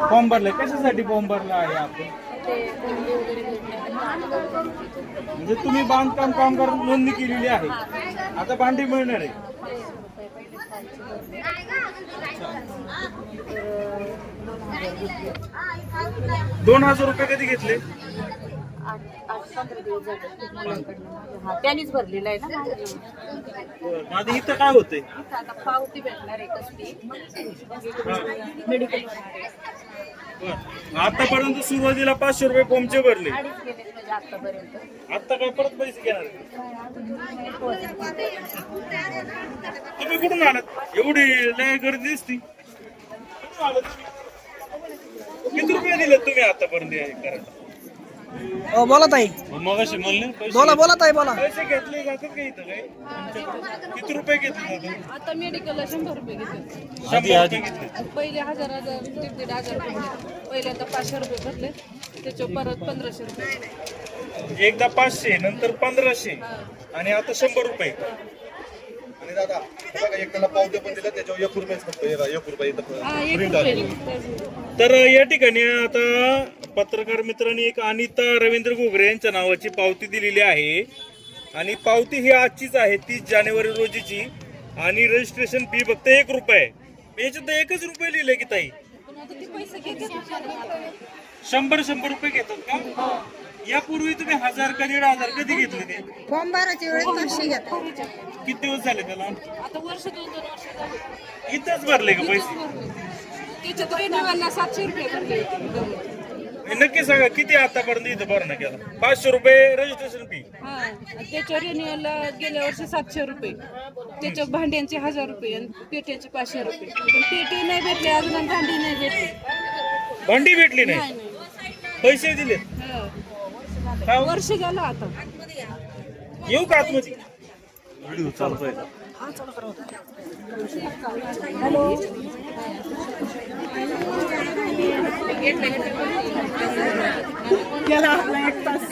Form भरलाय. कशासाठी form भरला आहे आपण? म्हणजे तुम्ही बांधकाम कामगार नोंदणी केलेली आहे. आता भांडी मिळणार आहे. दोन हजार रुपये कधी घेतले? आठ आठ पंधरा दिवस झाले मुलांकडनं हा त्यांनीच भरलेलं आहे ना? आता इथं काय होतंय? इथं आता पावती भेटणार आहे कसली? मेडिकल बरं. आतापर्यंत सुरुवातीला पाचशे रुपये फॉर्मचे भरले. अडीच गेले म्हणजे आतापर्यंत. आता काय परत पैसे घेणार तुम्ही कुठून आलात एवढी लय गर्दी दिसती कुठून आलात? किती रुपये दिले तुम्ही आतापर्यंत हे करायला हो बोला ताई. मग अशी म्हणले बोला बोला ताई बोला. पैसे घेतले जातात का इथं काय? तुमच्याकडे? किती रुपये घेतले जातात आता मेडिकलला शंभर रुपये रुपये घेतले. पहिले हजार हजार दीड दीड हजार रुपये पहिले आता पाचशे रुपये भरले. त्याच्यावर परत पंधराशे रुपये. एकदा पाचशे नंतर पंधराशे. आणि आता शंभर रुपये. आणि दादा इथं बघा एक त्याला पावते पण दिलं त्याच्यावर एक रुपयेच फक्त. एक रुपये इथं तर या ठिकाणी आता पत्रकार मित्रांनी एक अनिता रवींद्र घोगरे यांच्या नावाची पावती दिलेली आहे. आणि पावती ही आजचीच आहे तीस जानेवारी रोजीची. आणि रजिस्ट्रेशन फी फक्त एक रुपये आहे. याच्यात एकच रुपये लिहिले की ताई? पण आता ते पैसे घेते शंभर शंभर रुपये घेतात का? यापूर्वी तुम्ही हजार का दीड हजार कधी घेतले ते? फॉर्म भरायच्या वेळेस घेतात. किती दिवस झाले त्याला? आता वर्ष दोन दोन वर्ष झाले. इथंच भरले का पैसे? त्याच्यात सातशे रुपये भरले हे नक्की सांगा किती आतापर्यंत इथं भरणं केलं? पाचशे रुपये रजिस्ट्रेशन फी हा त्याच्या रेन्युअलला गेल्या वर्षी सातशे रुपये. त्याच्या भांड्यांचे हजार रुपये आणि पेट्याचे पाचशे रुपये. पण पेटी नाही भेटली अजून आणि भांडी नाही भेटली. भांडी भेटली नाही? पैसे दिले हा. वर्ष झालं आता. येऊ का आतमध्ये? व्हिडिओ चालतोय. गेला आपला एक तास.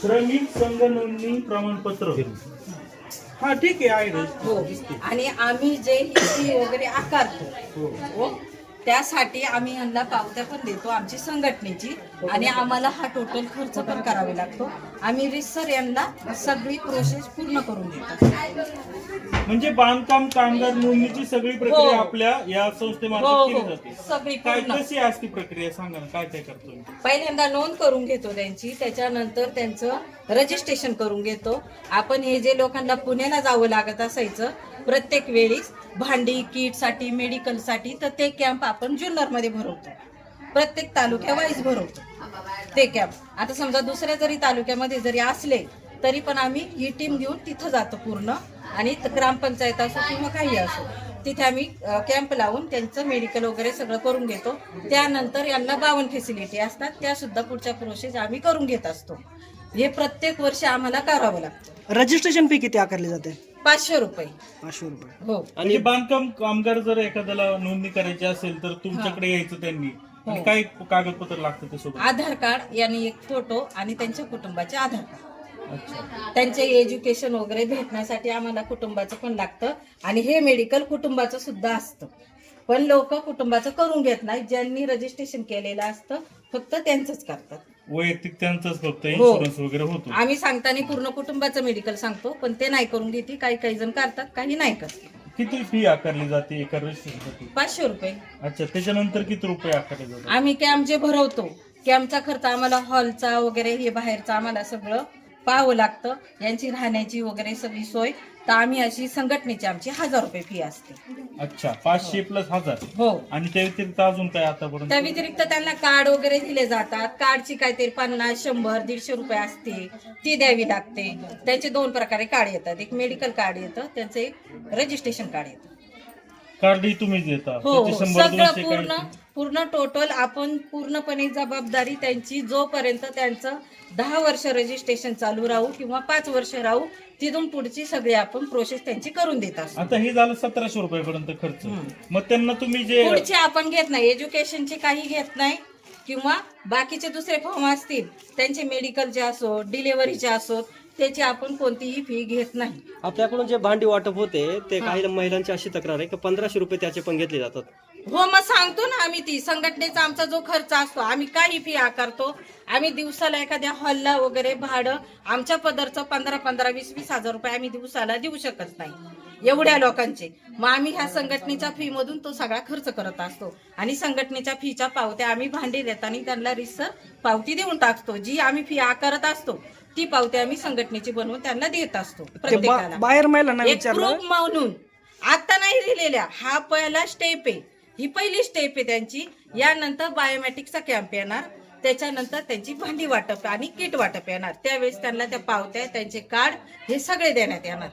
श्रमिक संघ नोंदणी प्रमाणपत्र. हा ठीक आहे. हो. आणि आम्ही जे वगैरे आकारतो हो. त्यासाठी आम्ही यांना पावत्या पण देतो आमची संघटनेची. आणि आम्हाला हा टोटल खर्च पण करावा लागतो. आम्ही रिसर यांना सगळी प्रोसेस पूर्ण करून देतो. म्हणजे बांधकाम कामगार नोंदणीची सगळी प्रक्रिया हो. आपल्या या हो संस्थेमार्फत केली हो जाते. सगळी काय पूर्ण कशी असते प्रक्रिया? सांगा ना काय काय करतो? पहिल्यांदा नोंद करून घेतो त्यांची. त्याच्यानंतर त्यांचं रजिस्ट्रेशन करून घेतो. आपण हे जे लोकांना पुण्याला जावं लागत असायचं प्रत्येक वेळीस भांडी किटसाठी मेडिकलसाठी तर ते कॅम्प आपण जुन्नरमध्ये भरवतो. प्रत्येक तालुक्यावाईज भरवतो. ते कॅम्प आता समजा दुसऱ्या जरी तालुक्यामध्ये जरी असले तरी पण आम्ही ही टीम घेऊन तिथं जातो पूर्ण. आणि ग्रामपंचायत असो किंवा काही असो तिथे आम्ही कॅम्प लावून त्यांचं मेडिकल वगैरे सगळं करून घेतो. त्यानंतर यांना बावन फॅसिलिटी असतात. त्या सुद्धा पुढच्या प्रोसेस आम्ही करून घेत असतो. हे प्रत्येक वर्षी आम्हाला करावं लागतं. रजिस्ट्रेशन फी किती आकारली जाते? पाचशे रुपये. पाचशे रुपये. हो. म्हणजे बांधकाम कामगार जर एखाद्याला नोंदणी करायची असेल तर तुमच्याकडे यायचं त्यांनी. आणि काय कागदपत्र लागतं त्यासोबत? आधार कार्ड यांनी एक फोटो आणि त्यांच्या कुटुंबाचे आधार कार्ड. अच्छा. त्यांचे एज्युकेशन वगैरे भेटण्यासाठी आम्हाला कुटुंबाचं पण लागतं. आणि हे मेडिकल कुटुंबाचं सुद्धा असतं. पण लोक कुटुंबाचं करून घेत नाही ज्यांनी रजिस्ट्रेशन केलेलं असतं फक्त त्यांचंच करतात. वैयक्तिक त्यांचाच फक्त हो. इन्शुरन्स वगैरे होतो. आम्ही सांगताना पूर्ण कुटुंबाचं मेडिकल सांगतो पण ते नाही करून घेते. काही काही जण करतात काही नाही करत. किती फी आकारली जाते एका रजिस्ट्रेशनसाठी पाचशे रुपये. अच्छा त्याच्यानंतर किती रुपये आकारले जातात? आम्ही कॅम्प जे भरवतो कॅम्पचा खर्च आम्हाला हॉलचा वगैरे हे बाहेरचं आम्हाला सगळं पाहावं लागतं. यांची राहण्याची वगैरे सगळी सोय. तर आम्ही अशी संघटनेची आमची हजार रुपये फी असते. अच्छा पाचशे प्लस हजार. हो. आणि त्या व्यतिरिक्त अजून काय आतापर्यंत? त्या व्यतिरिक्त त्यांना कार्ड वगैरे दिले जातात. कार्डची काहीतरी पन्नास शंभर दीडशे रुपये असते. ती द्यावी लागते. त्यांचे दोन प्रकारे कार्ड येतात. एक मेडिकल कार्ड येतं. त्यांचं एक रजिस्ट्रेशन कार्ड येतं. कार्डही तुम्हीच देता. हो त्याचे हो. शंभर सगळं दोनशे पूर्ण पूर्ण टोटल आपण पूर्णपणे जबाबदारी त्यांची जोपर्यंत त्यांचं दहा वर्ष रजिस्ट्रेशन चालू राहू किंवा पाच वर्ष राहू तिथून पुढची सगळी आपण प्रोसेस त्यांची करून देत असतो आता हे झालं सतराशे रुपयापर्यंत खर्च. मग त्यांना तुम्ही जे पुढचे आपण घेत नाही. एज्युकेशनचे काही घेत नाही. किंवा बाकीचे दुसरे फॉर्म असतील त्यांचे मेडिकलचे असो डिलेव्हरीचे असो त्याची आपण कोणतीही फी घेत नाही. आपल्याकडून जे भांडी वाटप होते ते काही महिलांची अशी तक्रार आहे की पंधराशे रुपये त्याचे पण घेतले जातात. हो मग सांगतो ना आम्ही ती. संघटनेचा आमचा जो खर्च असतो आम्ही काही फी आकारतो. आम्ही दिवसाला एखाद्या हॉलला वगैरे भाडं आमच्या पदरचं पंधरा पंधरा वीस वीस हजार रुपये आम्ही दिवसाला देऊ शकत नाही. एवढ्या लोकांचे. मग आम्ही ह्या संघटनेच्या फी मधून तो सगळा खर्च करत असतो. आणि संघटनेच्या फीच्या पावत्या आम्ही भांडी देताना त्यांना रिसर पावती देऊन टाकतो जी आम्ही फी आकारत असतो. ती पावती आम्ही संघटनेची बनवून त्यांना देत असतो प्रत्येकाला. बाहेर महिलांना एक विचारलं? प्रूफ म्हणून आता नाही दिलेल्या. हा पहिला स्टेप आहे. ही पहिली स्टेप आहे त्यांची. यानंतर बायोमॅट्रिकचा कॅम्प येणार. त्याच्यानंतर त्यांची भांडी वाटप आणि किट वाटप येणार. त्यावेळेस त्यांना त्या पावत्या त्यांचे कार्ड हे सगळे देण्यात येणार.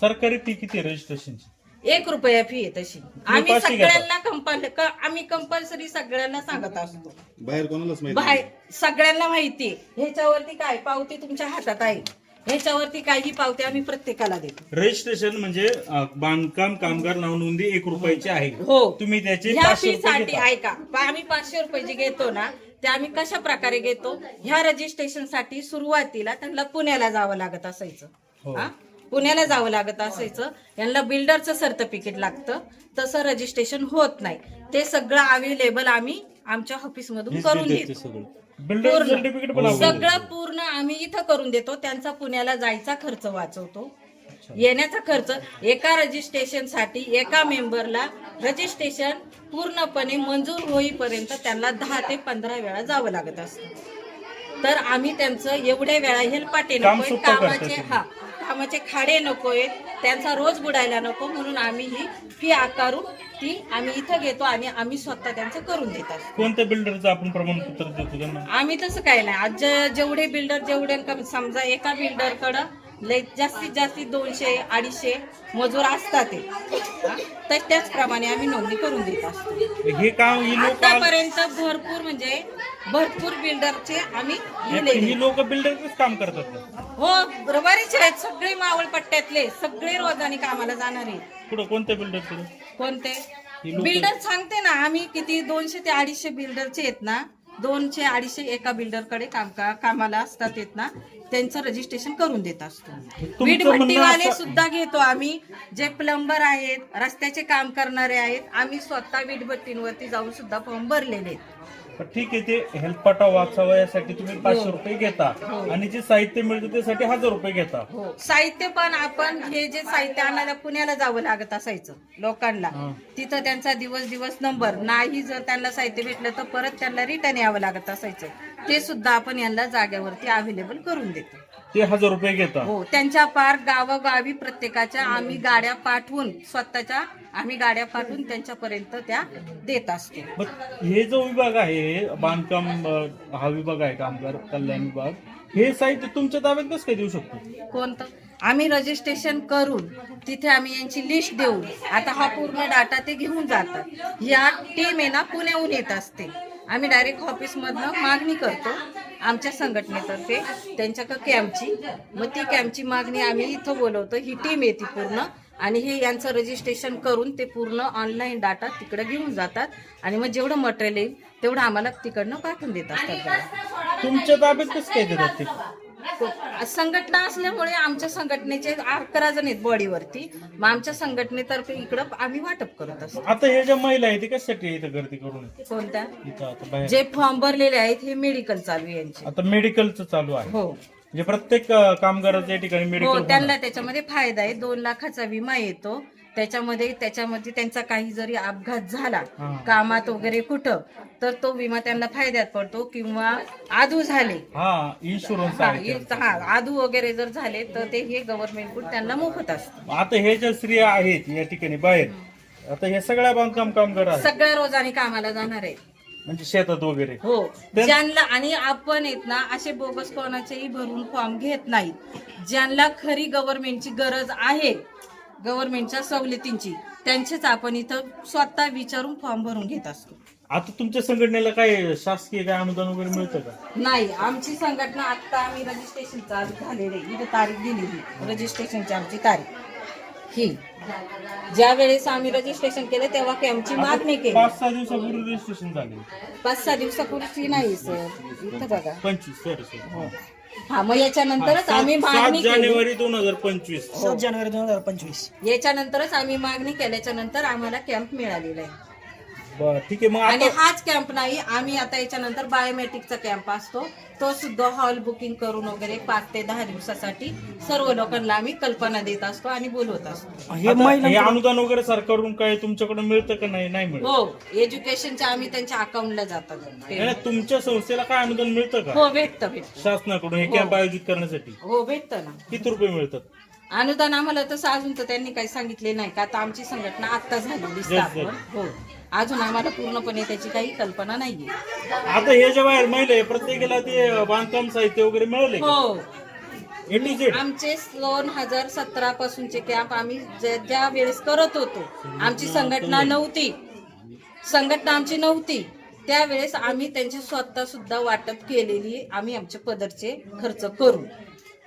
सरकारी फी किती रजिस्ट्रेशनची एक रुपया फी आहे तशी. आम्ही पाचशे घेता. सगळ्यांना कंपल आम्ही कंपल्सरी सगळ्यांना सांगत असतो. बाहेर कोणालाच माहिती बाहेर सगळ्यांना माहिती आहे. ह्याच्यावरती काय पावती तुमच्या हातात आहे ह्याच्यावरती काही पावती आम्ही प्रत्येकाला देतो. रजिस्ट्रेशन म्हणजे अं, बांधकाम कामगार नाव नोंदी एक रुपयाची आहे. हो तुम्ही त्याचे ह्या पाचशे फी रुपये साठी घेता. ऐका पा- आम्ही पाचशे रुपये जे घेतो ना ते आम्ही कशा प्रकारे घेतो? ह्या रजिस्ट्रेशनसाठी सुरुवातीला त्यांना पुण्याला जावं लागत असायचं. हो. हा? पुण्याला जावं लागत असायचं. यांना बिल्डरचं सर्टिफिकेट लागतं. तसं रजिस्ट्रेशन होत नाही. ते सगळं अवेलेबल आम्ही आमच्या ऑफिस मधून करून देतो पूर्ण. सगळं पूर्ण आम्ही इथं करून देतो. त्यांचा पुण्याला जायचा खर्च वाचवतो. येण्याचा खर्च. एका रजिस्ट्रेशनसाठी एका मेंबरला रजिस्ट्रेशन पूर्णपणे मंजूर होईपर्यंत त्यांना दहा ते पंधरा वेळा जावं लागत असतं. तर आम्ही त्यांचं एवढ्या वेळा हेलपाटे करता कामाचे. हा. कामाचे खाडे नकोय त्यांचा रोज बुडायला नको म्हणून आम्ही ही फी आकारून ती आम्ही इथं घेतो आणि आम्ही स्वतः त्यांचं करून देत असतो कोणत्या बिल्डरचं आपण प्रमाणपत्र देतो त्यांना आम्ही तसं काय नाही आज जे- जेवढे बिल्डर जेवढे कम- समजा एका बिल्डर कडं लय जास्तीत जास्ती दोनशे अडीचशे मजूर असतात ते. हा? तर त्याचप्रमाणे आम्ही नोंदणी करून देत असतो हे काम ही लोक आतापर्यंत भरपूर म्हणजे भरपूर बिल्डरचे आम्ही ही लोक बिल्डरच काम करतात? हो बरोबरीचे आहेत सगळे मावळ पट्ट्यातले सगळे रोजानी कामाला जाणारे. कुठं कोणत्या बिल्डर कोणते? ही लोकं- बिल्डर सांगते ना आम्ही किती दोनशे ते अडीचशे बिल्डरचे आहेत ना दोनशे अडीचशे एका बिल्डरकडे काम का कामाला असतात येत ना त्यांचं रजिस्ट्रेशन करून देत असतो. तुमचं वीट म्हणणं भट्टीवाले असं- सुद्धा घेतो आम्ही जे प्लंबर आहेत रस्त्याचे काम करणारे आहेत आम्ही स्वतः वीट भट्टींवरती जाऊन सुद्धा फॉर्म भरलेले आहेत. पण ठीक आहे ते हेल्पाटा वाचावा यासाठी तुम्ही हो. पाचशे रुपये घेता. आणि जे साहित्य मिळतं त्यासाठी हजार रुपये घेता. हो. साहित्य पण आपण हे जे साहित्य आणायला पुण्याला जावं लागत असायचं लोकांना तिथं त्यांचा दिवस दिवस नंबर नाही जर त्यांना साहित्य भेटलं तर परत त्यांना रिटर्न यावं लागत असायचं. ते सुद्धा आपण यांना जागेवरती अवेलेबल करून देतो. ते हजार रुपये घेता हो त्यांच्या पार गावोगावी प्रत्येकाच्या आम्ही गाड्या पाठवून स्वतःच्या आम्ही गाड्या पाठवून त्यांच्यापर्यंत त्या देत असतो. मग हे जो विभाग आहे बांधकाम अं, हा विभाग आहे कामगार कल्याण विभाग? हे साहित्य तुमच्या ताब्यात कसं काय देऊ शकतो? कोणतं? आम्ही रजिस्ट्रेशन करून तिथे आम्ही यांची लिस्ट देऊ आता हा पूर्ण डाटा ते घेऊन जातात. या टीम आहे ना पुण्याहून येत असते. आम्ही डायरेक्ट ऑफिसमधनं मागणी करतो आमच्या संघटनेतर्फे त्यांच्याकडं कॅम्पची मग ती कॅम्पची मागणी आम्ही इथं बोलवतो. ही टीम येते पूर्ण. आणि हे यांचं रजिस्ट्रेशन करून ते पूर्ण ऑनलाईन डाटा तिकडे घेऊन जातात. आणि मग जेवढं मटेरियल येईल तेवढं आम्हाला तिकडनं पाठवून देतात. तुमच्या ताब्यात कसं काय देतात ते? संघटना असल्यामुळे आमच्या संघटनेचे अकरा जण आहेत बॉडीवरती. मग आमच्या संघटनेतर्फे इकडं आम्ही वाटप करत असतो. आता हे ज्या महिला आहेत ते कशासाठी इथं गर्दी करून? कोणत्या? इथं आता बाहेर. जे फॉर्म भरलेले आहेत हे मेडिकल चालू आहे यांचे. आता मेडिकलचं चालू आहे. हो. म्हणजे प्रत्येक अं, कामगाराच्या ठिकाणी हो मेडिकल त्यांना त्याच्यामध्ये फायदा आहे. दोन लाखाचा विमा येतो. त्याच्यामध्ये त्याच्यामध्ये त्यांचा काही जरी अपघात झाला. कामात वगैरे कुठं तर तो विमा त्यांना फायद्यात पडतो किंवा आधू झाले. हा इन्शुरन्स हा आधू वगैरे जर झाले तर ते हे गव्हर्नमेंट त्यांना मोफत असतं. आता हे ज्या स्त्रिया आहेत या ठिकाणी बाहेर आता हे सगळ्या बांधकाम कामगार सगळ्या रोजानी कामाला जाणार आहे म्हणजे शेतात वगैरे. हो. ज्यांना आणि आपण येत ना असे बोगस कोणाचेही भरून फॉर्म घेत नाहीत. ज्यांना खरी गव्हर्नमेंटची गरज आहे गव्हर्नमेंटच्या सवलतींची. त्यांचेच आपण इथं स्वतः विचारून फॉर्म भरून घेत असतो. आता तुमच्या संघटनेला काय शासकीय काय अनुदान वगैरे मिळतं का? नाही आमची संघटना आता आम्ही रजिस्ट्रेशन चालू झालेले इथं तारीख दिलेली रजिस्ट्रेशनची आमची तारीख. ही. ज्या वेळेस आम्ही रजिस्ट्रेशन केलं तेव्हा कॅम्पची मागणी केली. पाच सहा दिवसापूर्वी रजिस्ट्रेशन झाले. पाच सहा दिवसापूर्वी नाही सर. इथं बघा. पंचवीस सॉरी सॉरी. हा मग याच्यानंतरच आम्ही सात मागणी केली. जानेवारी दोन हजार पंचवीस. सात जानेवारी दोन हजार पंचवीस. याच्यानंतरच आम्ही मागणी केल्याच्यानंतर आम्हाला कॅम्प मिळालेला आहे. बर ठीक आहे मग आणि आता हाच कॅम्प नाही आम्ही आता याच्यानंतर बायोमेट्रिकचा कॅम्प असतो. तो सुद्धा हॉल बुकिंग करून वगैरे पाच ते दहा दिवसासाठी सर्व लोकांना आम्ही कल्पना देत असतो आणि बोलवत असतो. हे आता महिला हे अनुदान वगैरे सरकारकडून काय तुमच्याकडून मिळतं का नाही? नाही मिळत. हो एज्युकेशनच्या आम्ही त्यांच्या अकाउंटला जातात नाही, नाही, तुमच्या संस्थेला काय अनुदान मिळतं का? हो भेटतं भेटतं. शासनाकडून हे कॅम्प आयोजित करण्यासाठी? हो भेटतं ना. किती रुपये मिळतात? अनुदान आम्हाला तसं अजून तर त्यांनी काही सांगितले नाही का? आता आमची संघटना आत्ता झालेली स्थापन. हो. अजून आम्हाला पूर्णपणे त्याची काही कल्पना नाहीये. आता हे जे बाहेर महिला प्रत्येकाला ते बांधकाम साहित्य वगैरे मिळाले हो. आमचे दोन हजार सतरा पासूनचे कॅम्प आम्ही ज्या ज्या वेळेस करत होतो आमची संघटना नव्हती. संघटना आमची नव्हती. त्यावेळेस आम्ही त्यांची स्वतः सुद्धा वाटप केलेली आम्ही आमचे पदरचे खर्च करू.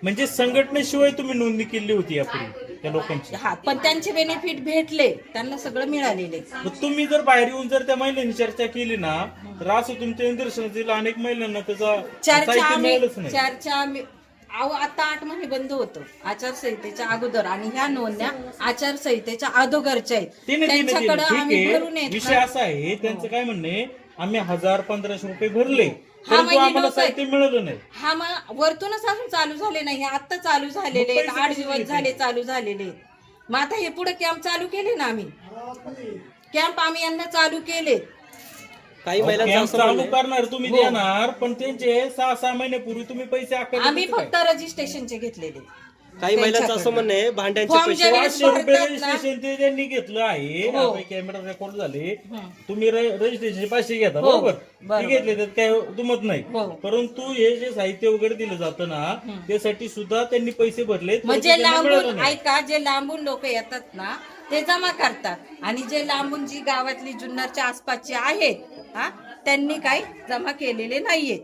म्हणजे संघटनेशिवाय तुम्ही नोंदणी केली होती यापूर्वी? त्या लोकांची. हा पण त्यांचे बेनिफिट भेटले त्यांना सगळं मिळालेले. मग तुम्ही जर बाहेर येऊन जर त्या महिलांनी चर्चा केली ना तर असं तुमच्या निदर्शनात येईल अनेक महिलांना त्याचा चर्चा साहित्य आम्ही मिळालंच नाही. चर्चा आम्ही अहो आता आठ महिने बंद होतं आचारसंहितेच्या अगोदर. आणि ह्या नोंदण्या आचारसंहितेच्या अगोदरच्या आहेत. त्यांच्याकडे आम्ही भरून आहे येत विषय. असा आहे त्यांचं काय म्हणणं आम्ही हजार पंधराशे रुपये भरले. हा, परंतु हे आम्हाला साहित्य मिळालं नाही हा मग वरतूनच अजून चालू झाले नाही हे आता चालू झालेले आहेत आठ दिवस? झाले चालू झालेले आहेत. मग आता हे पुढे कॅम्प चालू केले ना आम्ही कॅम्प आम्ही यांना चालू केले काही महिलांचं कॅम्प असं चालू म्हणणं आहे- करणार तुम्ही देणार पण त्यांचे सहा सहा महिन्यापूर्वी तुम्ही पैसे आकारले आम्ही काय? फक्त रजिस्ट्रेशनचे घेतलेले काही महिलांचं असं. म्हणणं आहे भांड्यांचे पैसे वेळेस पाचशे रुपये भरतात ना, रजिस्ट्रेशन ते त्यांनी घेतलं आहे. हो. कॅमेरा रेकॉर्ड झाले. तुम्ही रजिस्ट्रेशन पाचशे घेता हो, बरोबर? बरोबर. ते घेतले त्यात काय दुमत नाही. हो. परंतु हे जे साहित्य वगैरे दिलं जातं ना त्यासाठी सुद्धा त्यांनी पैसे भरले म्हणजे लांबून ऐका जे लांबून लोक येतात ना ते जमा करतात. आणि जे लांबून जी गावातली जुन्नरच्या आसपासची आहेत हा त्यांनी काही जमा केलेले नाहीयेत.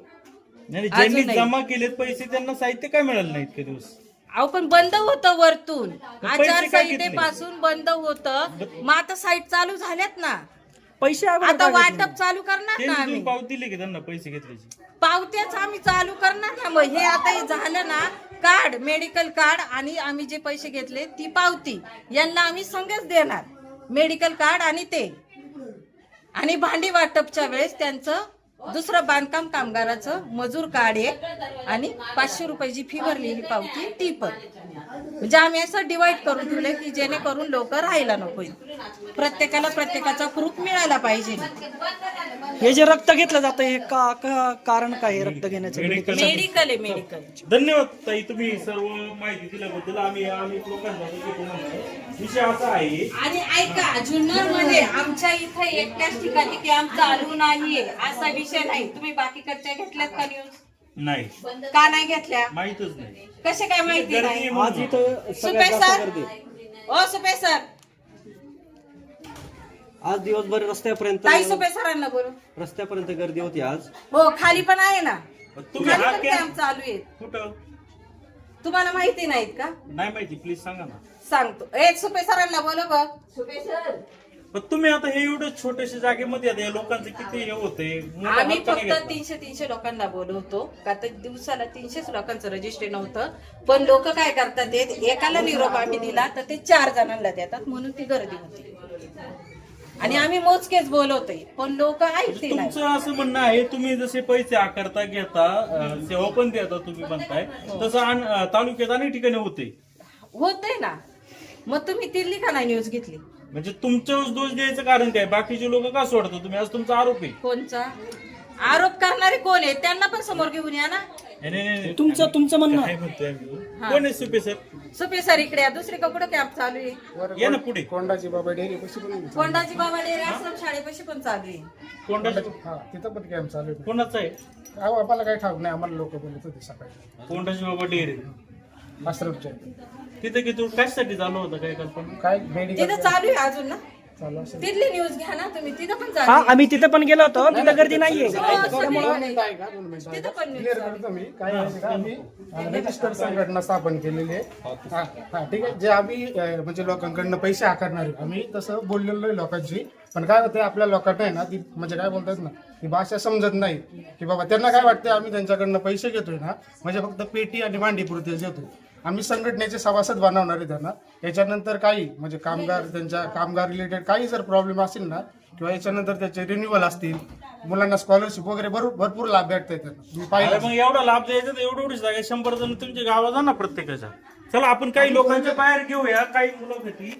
ज्यांनी अजूनही. जमा केलेत पैसे त्यांना साहित्य काय मिळालं नाही इतके दिवस? अहो पण बंद होतं वरतून. घेतले? आचारसंहितेपासून बंद होतं. मग आता साईट चालू झाल्यात ना. पैसे आता घेतले? वाटप चालू करणार ना आम्ही. पावती दिली की त्यांना पैसे घेतल्याची? पावत्याच आम्ही चालू करणार ना मग. हे आता हे झालं ना कार्ड मेडिकल कार्ड आणि आम्ही जे पैसे घेतले ती पावती. यांना आम्ही संगच देणार. मेडिकल कार्ड आणि ते. आणि भांडी वाटपच्या वेळेस त्यांचं दुसरं बांधकाम कामगाराचं मजूर कार्ड आहे आणि पाचशे रुपयाची फी भरलेली पावती ती पण. म्हणजे आम्ही असं डिवाइड करून ठेवलं की जेणेकरून लोक राहायला नको प्रत्येकाला प्रत्येकाचा प्रूफ मिळायला पाहिजे. हे जे रक्त घेतलं जातं हे का का- कारण काय आहे रक्त घेण्याचं. मेडिकल आहे मेडिकल धन्यवाद ताई तुम्ही सर्व माहिती दिल्याबद्दल आम्ही आम्ही लोकांना घेतो म्हणतो. विषय असा आहे आणि ऐका जुन्नरमध्ये आमच्या इथं एकट्याच ठिकाणी कॅम्प चालू नाहीये असा विषय नाही. तुम्ही बाकीकडच्या घेतल्यात का न्यूज नाही. का नाही घेतल्या? माहितच नाही. कसे काय माहिती नाही. आज सुपे जास्त सर गर्दी आहे. ओ सुपे सर. आज दिवसभर रस्त्यापर्यंत ताई सुपे सरांना बोलू. रस्त्यापर्यंत गर्दी होती आज. हो खाली पण आहे ना. तुम्ही खाली हा पण कॅम्प कॅम्प चालू आहे कुठं? तुम्हाला माहिती नाहीत का? नाही माहिती प्लीज सांगा ना. सांगतो. एक सुपे सरांना बोलू बघ. सुपे सर पण तुम्ही आता हे एवढं छोट्याशा जागेमध्ये आता या लोकांचं किती हे होते आम्ही फक्त तीनशे तीनशे लोकांना बोलवतो. का तर दिवसाला तीनशेच लोकांचं रजिस्टर नव्हतं. पण लोक काय करतात ते एकाला निरोप आम्ही दिला तर ते चार जणांना देतात म्हणून ती गर्दी होती. आणि आम्ही मोजकेच बोलवतोय पण लोक ऐकते नाही. तुमचं असं म्हणणं आहे तुम्ही जसे पैसे आकारता घेता अं, सेवा पण देता तुम्ही म्हणताय तसं आण- अं, तालुक्यात अनेक ठिकाणी होते होतंय ना. मग तुम्ही दिल्ली का नाही न्यूज घेतली? म्हणजे तुमच्यावर दोष द्यायचं कारण काय? बाकीचे लोक का सोडता तुम्ही आज तुमचा आरोप आहे. कोणचा? आरोप करणारे कोण आहे? त्यांना पण समोर घेऊन या ना. नाही, नाही, नाही. तुमचं तुमचं म्हणणं. काय म्हणतोय आम्ही? कोण आहे सुपे सर? सुपे सर इकडे या. दुसरी कुठं कॅम्प चालू आहे? या ना पुढे. कोंडाची बाबा डेअरी पशी पण आहे. कोंडाजी बाबा डेरे आश्रम शाळेपाशी पण चालू आहे. कोणता हा तिथं पण कॅम्प चालू आहे. कोणाचा आहे? अहो, आम्हाला काही ठाऊक नाही. आम्हाला लोक बोलत होते सकाळी. कोणताची बाबा डेअरी. तिथे किती कशासाठी चालू होतं काय कल्पना काय मेडिकल तिथं चालू आहे अजून ना? चालू असेल. तिथली न्यूज घ्या ना तुम्ही. तिथं पण जा हा आम्ही तिथे पण गेलो होतो. तिथं गर्दी नाहीये. दोन मिनिटं आहे. का? दोन मिनिटं. आहे तिथं का? पण न्यूज क्लिअर करतो मी. काय आहे का? आम्ही रजिस्टर्ड संघटना स्थापन केलेली आहे. हा हा ठीक आहे. जे आम्ही अं, म्हणजे लोकांकडनं पैसे आकारणार आहे. आम्ही तसं बोललेलो आहे लोकांची पण काय होतं आपल्या लोकांना आहे ना ती म्हणजे काय बोलतात ना ती भाषा समजत नाही. की बाबा त्यांना काय वाटतं आम्ही त्यांच्याकडनं पैसे घेतोय ना म्हणजे फक्त पेटी आणि मांडी पुरते देतो आम्ही संघटनेचे सभासद बनवणार आहे त्यांना. याच्यानंतर काही म्हणजे कामगार त्यांच्या कामगार रिलेटेड काही जर प्रॉब्लेम असेल ना किंवा याच्यानंतर त्याचे रिन्युअल असतील मुलांना स्कॉलरशिप वगैरे भरपूर भरपूर लाभ भेटतात त्यांना. मी अरे पाहिलं. मग एवढा लाभ द्यायचा तर एवढं एवढीच जागा शंभर जण तुमच्या गावात जा ना प्रत्येकाच्या. चला आपण काही लोकांच्या बाहेर घेऊया. काही मुलाखती.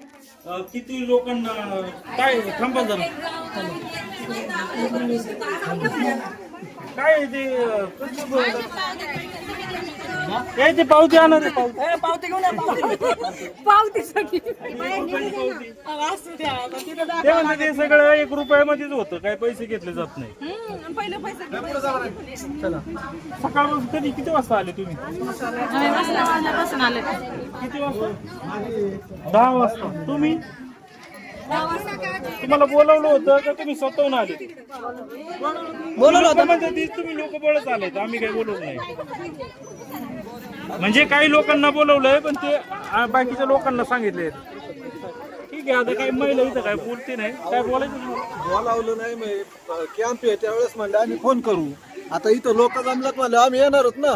अं, किती लोकांना काय थांबा जरा. काय ते अं, कसं बोलतात? ए, ते पावती आणा रे पावती. ते म्हणते ते सगळं एक रुपयामध्येच होतं काय पैसे घेतले जात नाही. सकाळपासून कधी किती वाजता आले तुम्ही? किती वाजता? दहा वाजता. तुम्ही? तुम्हाला बोलवलं होतं का तुम्ही स्वतःहून आले? बोलवलं होतं. म्हणजे तीच तुम्ही लोक बोलत आले आम्ही काही बोलवलं नाही. म्हणजे काही लोकांना बोलवलंय पण ते बाकीच्या लोकांना सांगितले ठीक आहे आता काही महिला इथं काय बोलते नाही काय बोलायचं? बोलावलं नाही मग कॅम्प आहे त्यावेळेस म्हणलं आम्ही फोन करू. आता इथं लोक जमल्यात म्हणलं आम्ही येणार आहोत ना.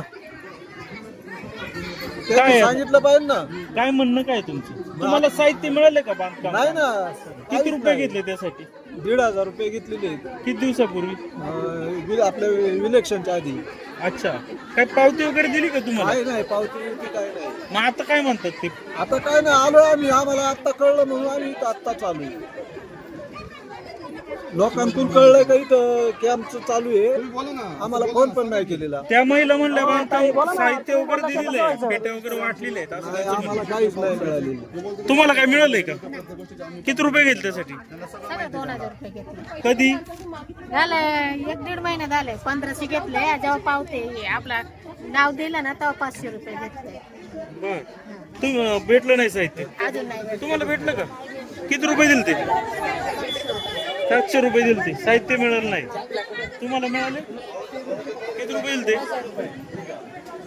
काय? सांगितलं पाहिजे ना. काय म्हणणं काय तुमचं? तुम्हाला साहित्य मिळाले का बांधकाम? नाही ना. किती रुपये घेतले त्यासाठी? दीड हजार रुपये घेतलेले आहेत. किती दिवसापूर्वी? अं, वि- आपल्या इलेक्शनच्या आधी. अच्छा. काय पावती वगैरे दिली का तुम्हाला? काय नाही पावती बिवती काय नाही. मग आता काय म्हणतात ते? आता काय नाही आलो आम्ही. आम्हाला आत्ता कळलं म्हणून आम्ही इथं आत्ता चालू आहे. लोकांतून कळलंय का इथं कॅम्प चालू आहे? आम्हाला फोन पण नाही केलेला. त्या महिला म्हणल्या बांधकाम साहित्य वगैरे दिलेलं आहे. पेट्या वगैरे वाटलेले आहेत. असं आम्हाला काहीच नाही मिळालेलं. म्हणणं. तुम्हाला काय मिळालंय का? किती रुपये घेतले त्यासाठी? सगळं दोन हजार रुपये घेतले. कधी? झालं एक दीड महिना झाले. पंधराशे घेतले. जेव्हा पावते हे आपला नाव दिलं ना तेव्हा पाचशे रुपये घेतले. बर. तुम्ही भेटलं नाही साहित्य? अजून नाही. तुम्हाला भेटलं का? किती रुपये दिले ते? सातशे रुपये दिले ते साहित्य मिळालं नाही. तुम्हाला मिळाले? किती रुपये दिले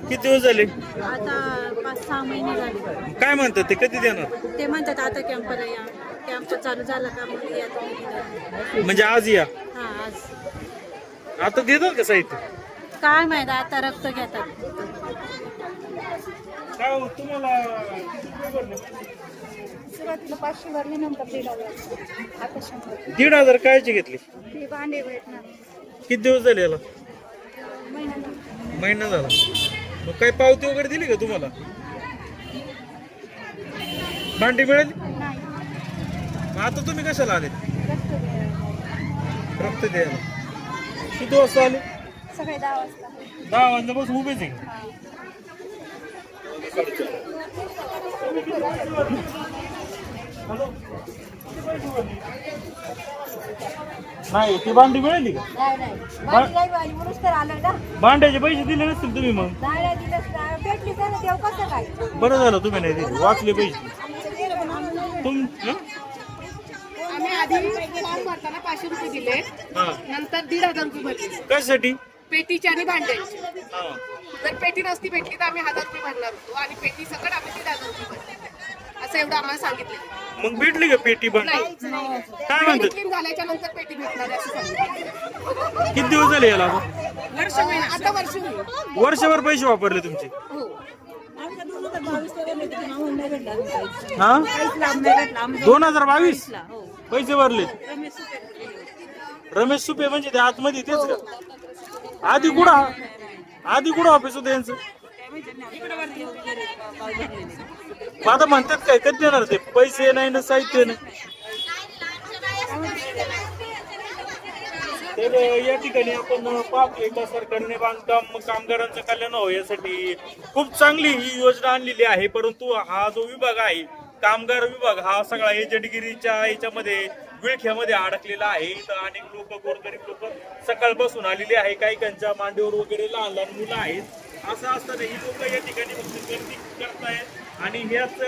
किती दिवस झाले? आता पाच सहा महिने झाले. काय म्हणतात ते? कधी देणार? ते म्हणतात आता कॅम्पला या. कॅम्प चालू झाला का मग या तुम्ही म्हणजे आज या? हा आज. आता देतात का साहित्य? काय माहीत आता रक्त घेतात. काय हो, तुम्हाला सुरुवातीला पाचशे भरले नंतर दीड हजार. आता शंभर. दीड हजार कायची घेतली? ते भांडे भेटणार. किती दिवस झाले याला? महिना झाला. मग काय पावती वगैरे दिली का तुम्हाला? भांडी मिळाली? मग आता तुम्ही कशाला आले रक्त द्यायला. किती वाजता आले? सकाळी दहा वाजता. दहा वाजल्यापासून उभेच आहे? नाही ती भांडी मिळाली का? नाही नाही. म्हणूनच तर आलं ना. भांड्याचे पैसे दिले नसतील तुम्ही मग. नाही नाही दिलं भेटली तर देव कसं काय? बरं झालं तुम्ही नाही दिले. वाचले पैसे. तुम हं? आम्ही आधी फॉर्म भरताना पाचशे रुपये दिले. हा. नंतर दीड हजार रुपये भरले. कशासाठी? पेटीची आणि भांड्याची. हा. जर पेटी नसती भेटली तर आम्ही हजार रुपये भरणार होतो. आणि पेटी सकट आम्ही दीड हजार रुपये भरले. असं एवढं आम्हाला सांगितलं. मग भेटली का पेटी नाही. काय म्हणतात क्लीन झाल्याच्यानंतर पेटी भेटणार आहे असं सांगितलं. किती दिवस झाले याला वर्ष महिना आता वर्ष होईल. वर्षभर पैसे वापरले तुमचे. हो. हा? दोन हजार बावीस? पैसे भरले. रमेश सुपे. म्हणजे ते आतमध्ये तेच का? आधी कुठं? आधी कुठं ऑफिस होतं यांचं? मग आता म्हणतात काय कधी देणार ते? पैसे नाही ना साहित्य नाही. तर या ठिकाणी आपण पाहतोय का सरकारने बांधकाम कामगारांचं कल्याण हो यासाठी खूप चांगली ही योजना आणलेली आहे. परंतु हा जो विभाग आहे कामगार विभाग हा सगळा एजंटगिरीच्या याच्यामध्ये विळख्यामध्ये अडकलेला आहे. इथं अनेक लोक गोरगरीब लोक सकाळपासून आलेले आहे. काही त्यांच्या मांडीवर वगैरे लहान लहान मुलं आहेत. असं असताना ही लोक या ठिकाणी फक्त गर्दी आहेत आणि ह्याच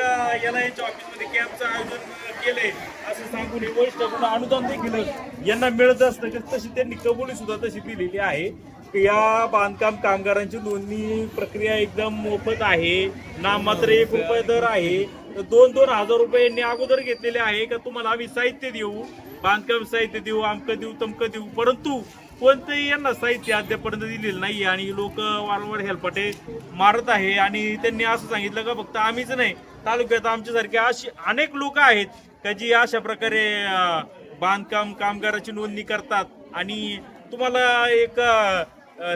याला यांच्या ऑफिसमध्ये कॅम्पचं आयोजन केलंय असं सांगून हे वरिष्ठांकडून अनुदान देखील यांना मिळत असतं. की तशी त्यांनी कबुली सुद्धा तशी दिलेली आहे. की या बांधकाम कामगारांची नोंदणी प्रक्रिया एकदम मोफत आहे. ना मात्र एक रुपये दर आहे. तर दोन दोन हजार रुपये यांनी अगोदर घेतलेले आहे. का तुम्हाला आम्ही साहित्य देऊ? बांधकाम साहित्य देऊ अमकं देऊ तमकं देऊ. परंतु कोणतंही यांना साहित्य अद्यापर्यंत दिलेलं नाही आणि लोक वारंवार हेलपाटे मारत आहे. आणि त्यांनी असं सांगितलं का फक्त आम्हीच नाही तालुक्यात आमच्यासारखे अशी अनेक लोक आहेत का जी अशा प्रकारे बांधकाम कामगाराची नोंदणी करतात. आणि तुम्हाला एक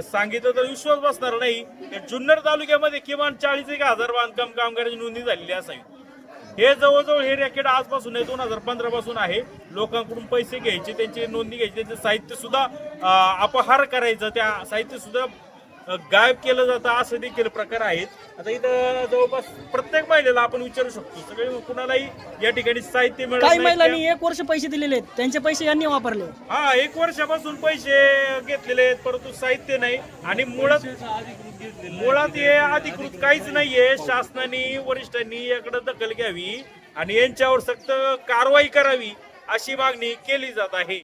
सांगितलं तर विश्वास बसणार नाही जुन्नर तालुक्यामध्ये किमान चाळीस एक हजार बांधकाम कामगाराची नोंदणी झालेली असावी. हे जवळजवळ हे रॅकेट आजपासून आहे दोन हजार पंधरा पासून आहे. लोकांकडून पैसे घ्यायचे त्यांची नोंदणी घ्यायची त्यांचं साहित्य सुद्धा अपहार करायचं त्या साहित्य सुद्धा गायब केलं जातं असे देखील प्रकार आहेत. आता इथं जवळपास प्रत्येक महिलेला आपण विचारू शकतो. सगळे कुणालाही या ठिकाणी साहित्य मिळत काही नाही. महिलांनी एक वर्ष पैसे दिलेले आहेत. त्यांचे पैसे यांनी वापरले. हा एक वर्षापासून पैसे घेतलेले आहेत परंतु साहित्य नाही. आणि मुळात मुळात हे अधिकृत काहीच नाहीये. शासनाने वरिष्ठांनी याकडे दखल घ्यावी आणि यांच्यावर सक्त कारवाई करावी अशी मागणी केली जात आहे.